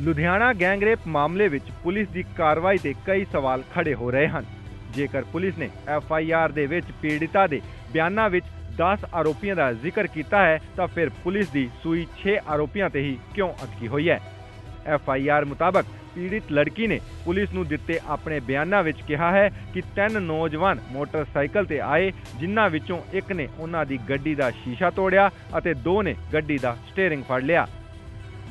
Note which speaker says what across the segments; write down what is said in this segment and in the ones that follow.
Speaker 1: Ludhiana gang rape ਮਾਮਲੇ ਵਿੱਚ police ਦੀ ਕਾਰਵਾਈ ਤੇ ਕਈ ਸਵਾਲ ਖੜੇ ਹੋ ਰਹੇ ਹਨ। ਜੇਕਰ ਪੁਲਿਸ ਨੇ ਐਫ ਆਈ ਆਰ ਦੇ ਵਿੱਚ ਪੀੜਿਤਾ ਦੇ ਬਿਆਨਾਂ ਵਿੱਚ 10 ਆਰੋਪੀਆਂ ਦਾ ਜ਼ਿਕਰ ਕੀਤਾ ਹੈ, ਤਾਂ ਫਿਰ ਪੁਲਿਸ ਦੀ ਸੂਈ 6 ਆਰੋਪੀਆਂ ਤੇ ਹੀ ਕਿਉਂ ਅਟਕੀ ਹੋਈ ਹੈ? ਐਫ ਆਈ ਆਰ ਮੁਤਾਬਕ ਪੀੜਿਤ ਲੜਕੀ ਨੇ ਪੁਲਿਸ ਨੂੰ ਦਿੱਤੇ ਆਪਣੇ ਬਿਆਨਾਂ ਵਿੱਚ ਕਿਹਾ ਹੈ ਕਿ ਤਿੰਨ ਨੌਜਵਾਨ ਮੋਟਰਸਾਈਕਲ ਤੇ ਆਏ, ਜਿਨ੍ਹਾਂ ਵਿੱਚੋਂ ਇੱਕ ਨੇ ਉਹਨਾਂ ਦੀ ਗੱਡੀ ਦਾ ਸ਼ੀਸ਼ਾ ਤੋੜਿਆ ਅਤੇ ਦੋ ਨੇ ਗੱਡੀ ਦਾ ਸਟੀਅਰਿੰਗ ਫੜ ਲਿਆ।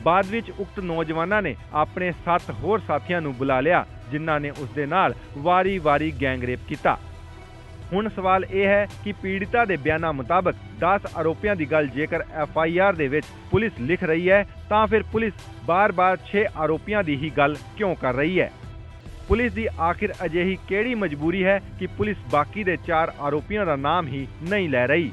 Speaker 1: ਬਾਅਦ ਵਿੱਚ ਉਕਤ ਨੌਜਵਾਨਾਂ ਨੇ ਆਪਣੇ ਸੱਤ ਹੋਰ ਸਾਥੀਆਂ ਨੂੰ ਬੁਲਾ ਲਿਆ, ਜਿਨ੍ਹਾਂ ਨੇ ਉਸ ਦੇ ਨਾਲ ਵਾਰੀ-ਵਾਰੀ ਗੈਂਗਰੇਪ ਕੀਤਾ। ਹੁਣ ਸਵਾਲ ਇਹ ਹੈ ਕਿ ਪੀੜਿਤਾ ਦੇ ਬਿਆਨਾਂ ਮੁਤਾਬਕ 10 ਆਰੋਪੀਆਂ ਦੀ ਗੱਲ ਜੇਕਰ ਐਫ ਆਈ ਆਰ ਦੇ ਵਿੱਚ ਪੁਲਿਸ ਲਿਖ ਰਹੀ ਹੈ, ਤਾਂ ਫਿਰ ਪੁਲਿਸ ਬਾਰ-ਬਾਰ 6 ਆਰੋਪੀਆਂ ਦੀ ਹੀ ਗੱਲ ਕਿਉਂ ਕਰ ਰਹੀ ਹੈ? ਪੁਲਿਸ ਦੀ ਆਖਿਰ ਅਜਿਹੀ ਕਿਹੜੀ ਮਜਬੂਰੀ ਹੈ ਕਿ ਪੁਲਿਸ ਬਾਕੀ ਦੇ 4 ਆਰੋਪੀਆਂ ਦਾ ਨਾਮ ਹੀ ਨਹੀਂ ਲੈ ਰਹੀ?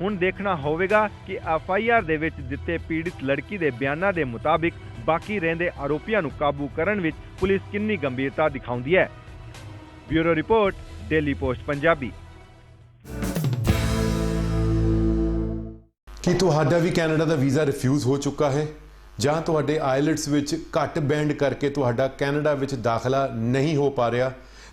Speaker 1: ਹੁਣ ਦੇਖਣਾ ਹੋਵੇਗਾ ਕਿ ਐਫ ਆਈ ਆਰ ਦੇ ਵਿੱਚ ਦਿੱਤੇ ਪੀੜਿਤ ਲੜਕੀ ਦੇ ਬਿਆਨਾਂ ਦੇ ਮੁਤਾਬਿਕ ਬਾਕੀ ਰਹਿੰਦੇ ਆਰੋਪੀਆਂ ਨੂੰ ਕਾਬੂ ਕਰਨ ਵਿੱਚ ਪੁਲਿਸ ਕਿੰਨੀ ਗੰਭੀਰਤਾ ਦਿਖਾਉਂਦੀ ਹੈ। Bureau report, daily post, Punjabi.
Speaker 2: ਕੀ ਤੁਹਾਡਾ ਵੀ ਕੈਨੇਡਾ ਦਾ ਵੀਜ਼ਾ ਰਿਫਿਊਜ਼ ਹੋ ਚੁੱਕਾ ਹੈ? ਜਾਂ ਤੁਹਾਡੇ ਆਇਲਟਸ ਵਿੱਚ ਘੱਟ ਬੈਂਡ ਕਰਕੇ ਤੁਹਾਡਾ ਕੈਨੇਡਾ ਵਿੱਚ ਦਾਖਲਾ ਨਹੀਂ ਹੋ ਪਾ ਰਿਹਾ?